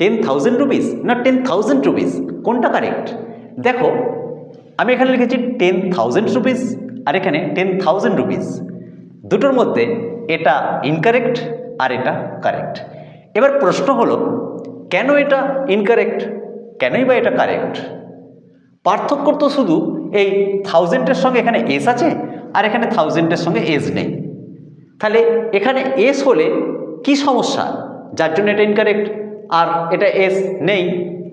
Ten thousand rupees না ten thousand rupees কোনটা correct দেখো, আমি এখানে লিখেছি টেন থাউজেন্ড রুপিস আর এখানে টেন থাউজেন্ড রুপিস দুটোর মধ্যে এটা ইনকারেক্ট আর এটা কারেক্ট এবার প্রশ্ন হলো, কেন এটা ইনকারেক্ট কেনই বা এটা কারেক্ট পার্থক্য তো শুধু এই থাউজেন্ডের সঙ্গে এখানে এস আছে আর এখানে থাউজেন্ডের সঙ্গে এস নেই। তাহলে এখানে এস হলে কি সমস্যা? যার জন্য এটা ইনকারেক্ট আর এটা এস নেই,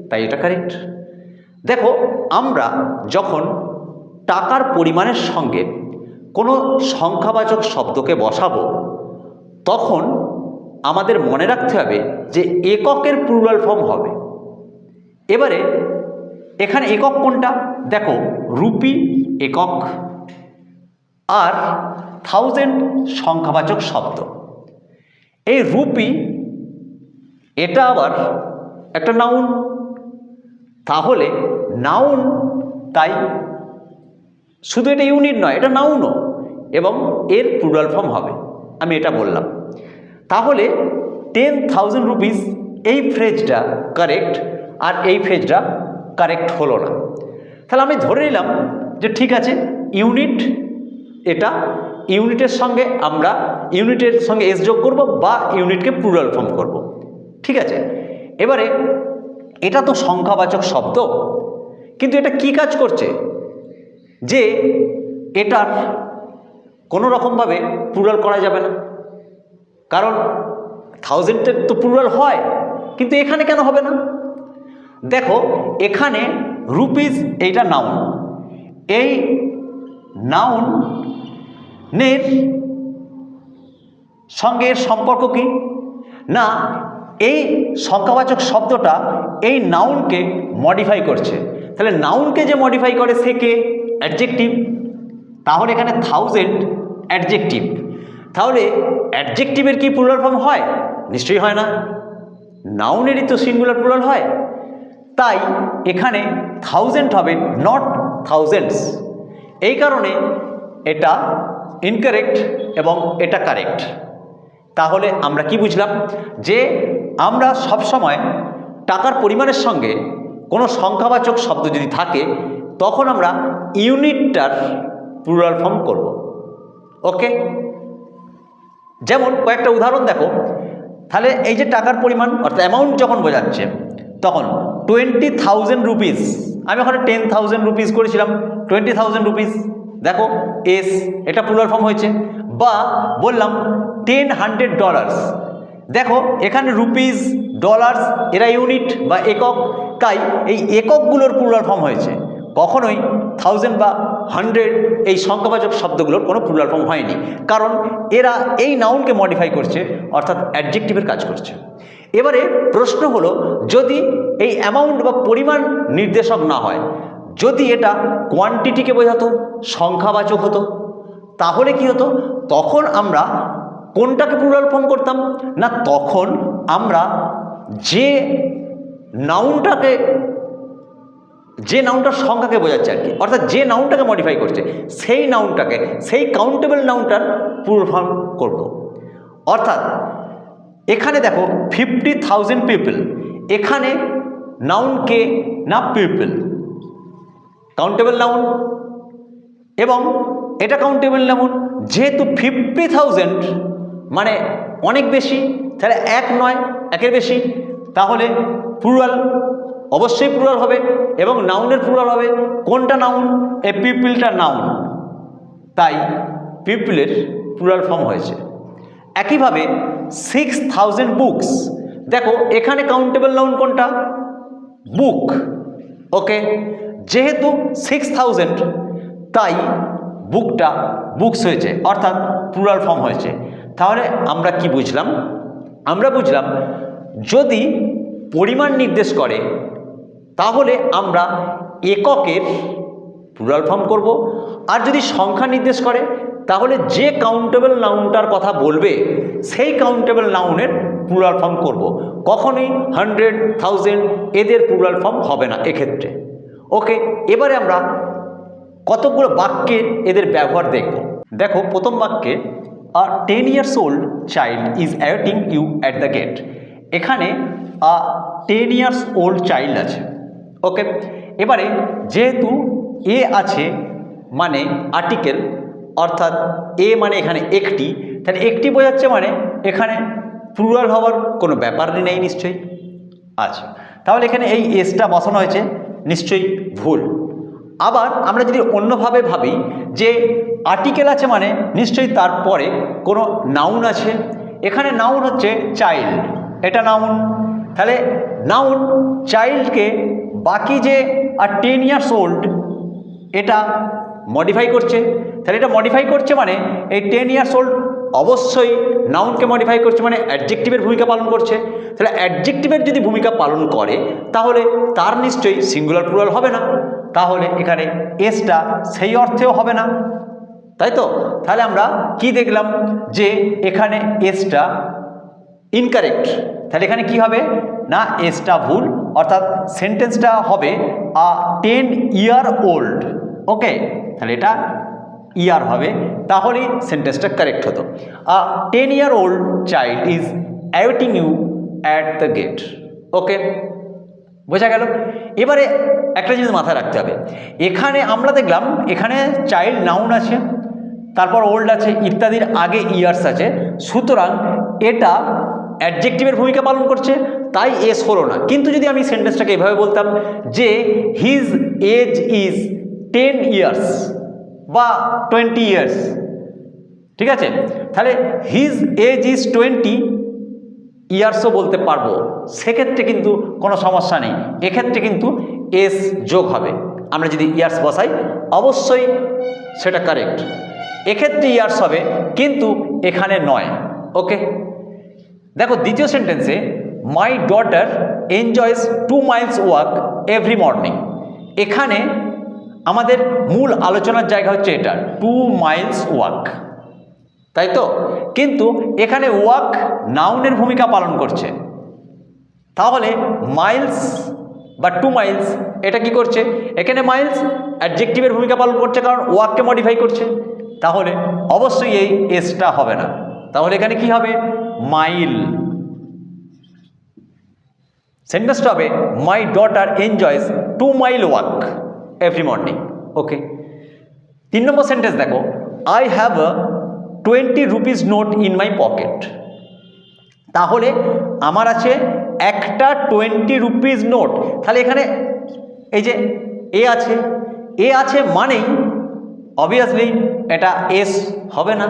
তাই এটা কারেক্ট দেখো, আমরা যখন টাকার পরিমাণের সঙ্গে কোনো সংখ্যাবাচক শব্দকে বসাবো, তখন আমাদের মনে রাখতে হবে যে এককের প্লুরাল ফর্ম হবে। এবারে, এখানে একক কোনটা? দেখো, রুপি একক আর থাউজেন্ড সংখ্যাবাচক শব্দ। এই রুপি এটা আবার একটা নাউন তাহলে নাউন তাই শুধু এটা ইউনিট নয়, এটা নাউনও এবং এর প্লুরাল ফর্ম হবে। আমি এটা বললাম। তাহলে টেন থাউজেন্ড রুপিস এই ফ্রেজটা কারেক্ট আর এই ফ্রেজটা কারেক্ট হলো না। তাহলে আমি ধরে নিলাম যে ঠিক আছে ইউনিট এটা ইউনিটের সঙ্গে আমরা ইউনিটের সঙ্গে এস যোগ করব বা ইউনিটকে প্লুরাল ফর্ম করব। ঠিক আছে? এবারে, এটা তো সংখ্যাবাচক শব্দ, কিন্তু এটা কি কাজ করছে? যে এটার কোনো রকমভাবে প্লুরাল করা যাবে না। কারণ থাউজেন্ডের তো প্লুরাল হয়, কিন্তু এখানে কেন হবে না? দেখো, এখানে রুপিস এইটা নাউন এই নাউন নের সঙ্গে সম্পর্ক কি? না এই সংখ্যাবাচক শব্দটা এই নাউনকে মডিফাই করছে। তাহলে নাউনকে যে মডিফাই করে সে কে? অ্যাডজেক্টিভ তাহলে এখানে থাউজেন্ড অ্যাডজেক্টিভ তাহলে অ্যাডজেক্টিভের কি প্লুরাল ফর্ম হয়? নিশ্চয়ই হয় না। নাউনেরই তো সিঙ্গুলার প্লুরাল হয়। তাই এখানে থাউজেন্ড হবে নট থাউজেন্ডস এই কারণে এটা ইনকারেক্ট এবং এটা কারেক্ট তাহলে আমরা কি বুঝলাম? যে আমরা সব সময় টাকার পরিমাণের সঙ্গে কোনো সংখ্যাবাচক শব্দ যদি থাকে, তখন আমরা ইউনিটটার প্লুরাল ফর্ম করব। ওকে যেমন কয়েকটা উদাহরণ দেখো। তাহলে এই যে টাকার পরিমাণ, অর্থাৎ অ্যামাউন্ট যখন বোঝাচ্ছে, তখন টোয়েন্টি থাউজেন্ড রুপিস আমি ওখানে টেন থাউজেন্ড রুপিস করেছিলাম টোয়েন্টি থাউজেন্ড রুপিস দেখো এস এটা প্লুরাল ফর্ম হয়েছে। বা বললাম টেন হান্ড্রেড ডলার্স দেখো, এখানে রুপিস ডলার্স এরা ইউনিট বা একক। তাই এই এককগুলোর প্লুরাল ফর্ম হয়েছে। কখনোই থাউজেন্ড বা হান্ড্রেড এই সংখ্যাবাচক শব্দগুলোর কোনো প্লুরাল ফর্ম হয়নি। কারণ এরা এই নাউনকে মডিফাই করছে, অর্থাৎ অ্যাডজেক্টিভের কাজ করছে। এবারে প্রশ্ন হলো, যদি এই অ্যামাউন্ট বা পরিমাণ নির্দেশক না হয়, যদি এটা কোয়ান্টিটিকে বোঝাতো, সংখ্যাবাচক হতো, তাহলে কি হতো? তখন আমরা কোনটাকে প্লুরাল ফর্ম করতাম? না, তখন আমরা যে নাউনটাকে যে নাউনটার সংখ্যাকে বোঝাচ্ছে আর কি, অর্থাৎ যে নাউনটাকে মডিফাই করছে, সেই নাউনটাকে সেই কাউন্টেবল নাউনটার প্লুরাল ফর্ম করব। অর্থাৎ, এখানে দেখো ফিফটি থাউজেন্ড পিপল এখানে নাউন কে না পিপল কাউন্টেবল নাউন এবং এটা কাউন্টেবল নাউন যেহেতু ফিফটি থাউজেন্ড মানে অনেক বেশি, তাহলে এক নয়, একের বেশি, তাহলে প্লুরাল অবশ্যই প্লুরাল হবে এবং নাউনের প্লুরাল হবে। কোনটা নাউন এ পিপলটা নাউন তাই পিপলের প্লুরাল ফর্ম হয়েছে। একইভাবে সিক্স থাউজেন্ড বুকস দেখো, এখানে কাউন্টেবল নাউন কোনটা? বুক ওকে? যেহেতু সিক্স থাউজেন্ড তাই বুকটা বুকস হয়েছে, অর্থাৎ প্লুরাল ফর্ম হয়েছে। তাহলে আমরা কি বুঝলাম? আমরা বুঝলাম যদি পরিমাণ নির্দেশ করে, তাহলে আমরা এককের প্লুরাল ফর্ম করব। আর যদি সংখ্যা নির্দেশ করে, তাহলে যে কাউন্টেবল নাউনটার কথা বলবে, সেই কাউন্টেবল নাউনের প্লুরাল ফর্ম করব। কখনোই হান্ড্রেড থাউজেন্ড এদের প্লুরাল ফর্ম হবে না এক্ষেত্রে। ওকে, এবারে আমরা কতগুলো বাক্যে এদের ব্যবহার দেখব? দেখো, প্রথম বাক্যে a ten years old child is awaiting you at the gate এখানে a ten years old child আছে। ওকে এবারে যেহেতু এ আছে মানে আর্টিকেল অর্থাৎ এ মানে এখানে একটি, তাহলে একটি বোঝাচ্ছে মানে এখানে প্লুরাল হওয়ার কোনো ব্যাপার নেই নিশ্চয়ই। আচ্ছা তাহলে এখানে এই এসটা বসানো হয়েছে, নিশ্চয়ই ভুল। আবার আমরা যদি অন্যভাবে ভাবি যে আর্টিকেল আছে মানে নিশ্চয়ই তারপরে কোনো নাউন আছে, এখানে নাউন হচ্ছে চাইল্ড এটা নাউন তাহলে নাউন চাইল্ডকে বাকি যে আর টেন ইয়ার্স ওল্ড এটা মডিফাই করছে। তাহলে এটা মডিফাই করছে মানে এই টেন ইয়ার্স ওল্ড অবশ্যই নাউনকে মডিফাই করছে মানে অ্যাডজেক্টিভের ভূমিকা পালন করছে। তাহলে অ্যাডজেক্টিভের যদি ভূমিকা পালন করে, তাহলে তার নিশ্চয়ই সিঙ্গুলার প্লুরাল হবে না। তাহলে এখানে এসটা সেই অর্থেও হবে না। তাই তো? তাহলে আমরা কি দেখলাম? যে এখানে এসটা ইনকারেক্ট তাহলে এখানে কি হবে? না এসটা ভুল, অর্থাৎ সেন্টেন্সটা হবে আ টেন ইয়ার ওল্ড ওকে তাহলে এটা ইয়ার হবে, তাহলেই সেন্টেন্সটা কারেক্ট হতো। A ten year old child is awaiting you at the gate okay বোঝা গেল? এবারে একটা জিনিস মাথায় রাখতে হবে। এখানে আমরা দেখলাম, এখানে চাইল্ড নাউন আছে, তারপর ওল্ড আছে, ইত্যাদির আগে ইয়ার্স আছে। সুতরাং এটা অ্যাডজেক্টিভের ভূমিকা পালন করছে, তাই এস হলো না। কিন্তু যদি আমি সেন্টেন্সটাকে এভাবে বলতাম যে his age is ten years বা টোয়েন্টি ইয়ার্স ঠিক আছে? তাহলে হিজ এজ ইজ টোয়েন্টি ইয়ার্সও বলতে পারব। সেক্ষেত্রে কিন্তু কোনো সমস্যা নেই। এক্ষেত্রে কিন্তু এস যোগ হবে। আমরা যদি ইয়ার্স বসাই, অবশ্যই সেটা কারেক্ট এক্ষেত্রে ইয়ার্স হবে, কিন্তু এখানে নয়। ওকে? দেখো, দ্বিতীয় সেন্টেন্সে my daughter enjoys two miles walk every morning এখানে আমাদের মূল আলোচনার জায়গা হচ্ছে এটা টু মাইলস ওয়াক তাই তো? কিন্তু এখানে ওয়াক নাউনের ভূমিকা পালন করছে। তাহলে মাইলস বা টু মাইলস এটা কি করছে? এখানে মাইলস অ্যাডজেক্টিভের ভূমিকা পালন করছে কারণ ওয়াককে মডিফাই করছে। তাহলে অবশ্যই এই এসটা হবে না। তাহলে এখানে কি হবে? মাইল সেন্টেন্সটা হবে my daughter enjoys two mile walk every morning okay তিন নম্বর সেন্টেন্স দেখো I have twenty rupees note in my pocket তাহলে আমার আছে একটা টোয়েন্টি রুপিস নোট তাহলে এখানে এই যে এ আছে এ আছে মানেই অবভিয়াসলি এটা এস হবে না।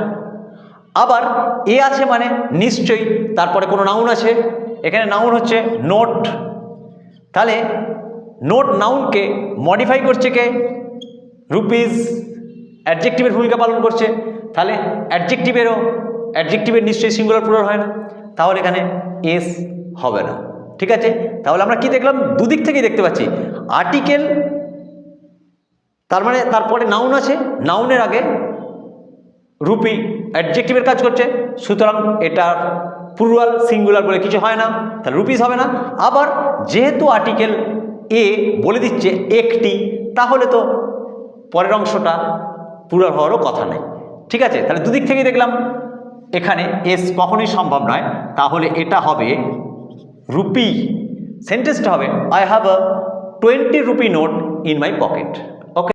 আবার এ আছে মানে নিশ্চয়ই, তারপরে কোনো নাউন আছে, এখানে নাউন হচ্ছে নোট তাহলে নোট নাউনকে মডিফাই করছে কে? রুপিস অ্যাডজেক্টিভের ভূমিকা পালন করছে। তাহলে অ্যাডজেক্টিভেরও অ্যাডজেক্টিভের নিশ্চয়ই সিঙ্গুলার প্লুরাল হয় না। তাহলে এখানে এস হবে না। ঠিক আছে? তাহলে আমরা কি দেখলাম? দুদিক থেকেই দেখতে পাচ্ছি। আর্টিকেল তার মানে তারপরে নাউন আছে। নাউনের আগে রুপি অ্যাডজেক্টিভের কাজ করছে। সুতরাং এটার প্লুরাল সিঙ্গুলার বলে কিছু হয় না। তাহলে রুপিস হবে না। আবার যেহেতু আর্টিকেল এ বলে দিচ্ছে একটি, তাহলে তো পরের অংশটা পুরার হওয়ারও কথা নেই। ঠিক আছে? তাহলে দুদিক থেকেই দেখলাম এখানে এস কখনোই সম্ভব নয়। তাহলে এটা হবে রুপি। সেন্টেন্সটা হবে I have a twenty rupee note in my pocket